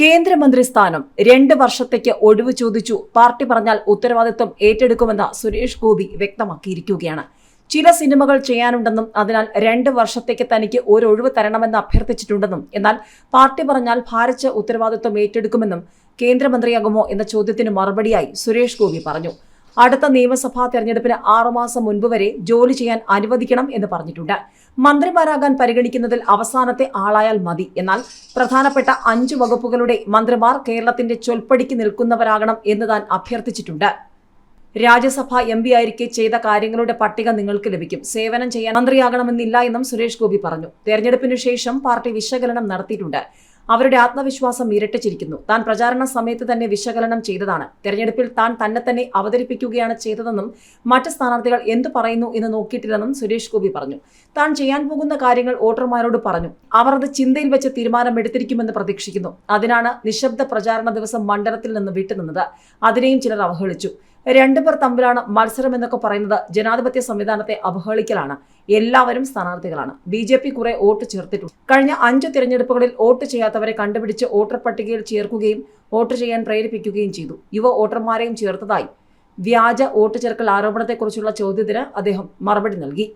കേന്ദ്രമന്ത്രി സ്ഥാനം രണ്ട് വർഷത്തേക്ക് ഒഴിവ് ചോദിച്ചു. പാർട്ടി പറഞ്ഞാൽ ഉത്തരവാദിത്വം ഏറ്റെടുക്കുമെന്ന് സുരേഷ് ഗോപി വ്യക്തമാക്കിയിരിക്കുകയാണ്. ചില സിനിമകൾ ചെയ്യാനുണ്ടെന്നും അതിനാൽ രണ്ട് വർഷത്തേക്ക് തനിക്ക് ഒരു ഒഴിവ് തരണമെന്ന് അഭ്യർത്ഥിച്ചിട്ടുണ്ടെന്നും എന്നാൽ പാർട്ടി പറഞ്ഞാൽ ഭാരിച്ച ഉത്തരവാദിത്വം ഏറ്റെടുക്കുമെന്നും കേന്ദ്രമന്ത്രിയാകുമോ എന്ന ചോദ്യത്തിന് മറുപടിയായി സുരേഷ് ഗോപി പറഞ്ഞു. അടുത്ത നിയമസഭാ തെരഞ്ഞെടുപ്പിന് ആറുമാസം മുൻപ് വരെ ജോലി ചെയ്യാൻ അനുവദിക്കണം എന്ന് പറഞ്ഞിട്ടുണ്ട്. മന്ത്രിമാരാകാൻ പരിഗണിക്കുന്നതിൽ അവസാനത്തെ ആളായാൽ മതി. എന്നാൽ പ്രധാനപ്പെട്ട അഞ്ചു വകുപ്പുകളുടെ മന്ത്രിമാർ കേരളത്തിന്റെ ചൊൽപ്പടിക്ക് നിൽക്കുന്നവരാകണം എന്ന് താൻ അഭ്യർത്ഥിച്ചിട്ടുണ്ട്. രാജ്യസഭ എം പി ആയിരിക്കെ ചെയ്ത കാര്യങ്ങളുടെ പട്ടിക നിങ്ങൾക്ക് ലഭിക്കും. സേവനം ചെയ്യാൻ മന്ത്രിയാകണമെന്നില്ല എന്നും സുരേഷ് ഗോപി പറഞ്ഞു. തെരഞ്ഞെടുപ്പിനു ശേഷം പാർട്ടി വിശകലനം നടത്തിയിട്ടുണ്ട്. അവരുടെ ആത്മവിശ്വാസം ഇരട്ടിച്ചിരിക്കുന്നു. താൻ പ്രചാരണ സമയത്ത് തന്നെ വിശകലനം ചെയ്തതാണ്. തെരഞ്ഞെടുപ്പിൽ താൻ തന്നെ തന്നെ അവതരിപ്പിക്കുകയാണ് ചെയ്തതെന്നും മറ്റ് സ്ഥാനാർത്ഥികൾ എന്തു പറയുന്നു എന്ന് നോക്കിയിട്ടില്ലെന്നും സുരേഷ് ഗോപി പറഞ്ഞു. താൻ ചെയ്യാൻ പോകുന്ന കാര്യങ്ങൾ വോട്ടർമാരോട് പറഞ്ഞു. അവർ അത് ചിന്തയിൽ വെച്ച് തീരുമാനമെടുത്തിരിക്കുമെന്ന് പ്രതീക്ഷിക്കുന്നു. അതിനാണ് നിശബ്ദ പ്രചാരണ ദിവസം മണ്ഡലത്തിൽ നിന്ന് വിട്ടുനിന്നത്. അതിനെയും ചിലർ അവഹേളിച്ചു. രണ്ടുപേർ തമ്മിലാണ് മത്സരം എന്നൊക്കെ പറയുന്നത്. ജനാധിപത്യ സംവിധാനത്തെ അവഹേളിക്കലാണ്. എല്ലാവരും സ്ഥാനാർത്ഥികളാണ്. ബി ജെ പി കുറെ വോട്ട് ചേർത്തിട്ടുണ്ട്. കഴിഞ്ഞ അഞ്ച് തിരഞ്ഞെടുപ്പുകളിൽ വോട്ട് ചെയ്യാത്തവരെ കണ്ടുപിടിച്ച് വോട്ടർ പട്ടികയിൽ ചേർക്കുകയും വോട്ട് ചെയ്യാൻ പ്രേരിപ്പിക്കുകയും ചെയ്തു. യുവ വോട്ടർമാരെയും ചേർത്തതായി. വ്യാജ വോട്ട് ചേർക്കൽ ആരോപണത്തെക്കുറിച്ചുള്ള ചോദ്യത്തിന് അദ്ദേഹം മറുപടി നൽകി.